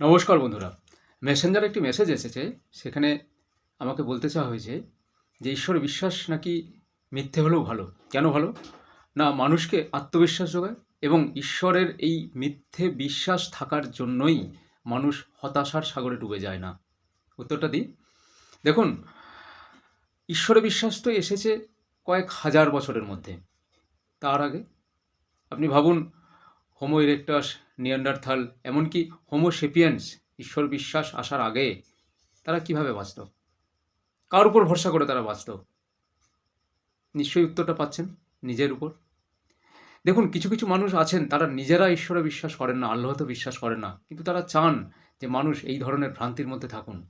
নমস্কার বন্ধুরা। মেসেঞ্জারে একটি মেসেজ এসেছে, সেখানে আমাকে বলতে চাওয়া হয়েছে যে, ঈশ্বরে বিশ্বাস নাকি মিথ্যে হলেও ভালো? কেন ভালো? না, মানুষকে আত্মবিশ্বাস যোগায় এবং ঈশ্বরের এই মিথ্যে বিশ্বাস থাকার জন্যই মানুষ হতাশার সাগরে ডুবে যায় না। উত্তরটা দিই। দেখুন, ঈশ্বরে বিশ্বাস তো এসেছে কয়েক হাজার বছরের মধ্যে। তার আগে আপনি ভাবুন হোমো ইরেক্টাস নিয়ান্ডারথাল এমনকি হোমো সেপিয়েন্স ঈশ্বর বিশ্বাস আসার আগে, তারা কীভাবে বাঁচত? কার উপর ভরসা করে তারা বাঁচত? নিশ্চয়ই উত্তরটা পাচ্ছেন নিজের উপর। দেখুন, কিছু কিছু মানুষ আছেন, তারা নিজেরা ঈশ্বরে বিশ্বাস করেন না, আল্লাহতে বিশ্বাস করেন না, কিন্তু তারা চান যে মানুষ এই ধরনের ভ্রান্তির মধ্যে থাকুন।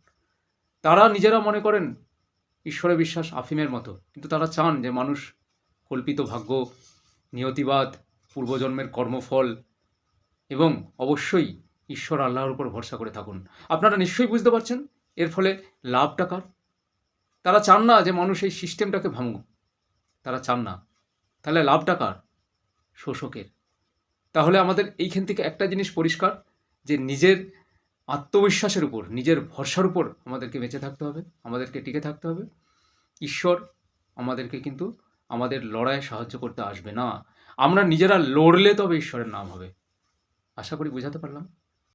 তারা নিজেরা মনে করেন ঈশ্বরে বিশ্বাস আফিমের মতো, কিন্তু তারা চান যে মানুষ কল্পিত ভাগ্য, নিয়তিবাদ পূর্বজন্মের কর্মফল এবং অবশ্যই ঈশ্বর আল্লাহর উপর ভরসা করে থাকুন। আপনারা নিশ্চয়ই বুঝতে পারছেন এর ফলে লাভটা কার? তারা চান না যে মানুষ এই সিস্টেমটাকে ভাঙুক। তারা চান না। তাহলে লাভটা কার? শোষকের। তাহলে আমাদের এইখান থেকে একটা জিনিস পরিষ্কার, যে নিজের আত্মবিশ্বাসের উপর, নিজের ভরসার উপর আমাদেরকে বেঁচে থাকতে হবে, আমাদেরকে টিকে থাকতে হবে। ঈশ্বর আমাদেরকে কিন্তু আমাদের লড়াইয়ে সাহায্য করতে আসবে না। আমরা নিজেরা লড়লে তবে ঈশ্বরের নাম হবে। আশা করি বোঝাতে পারলাম?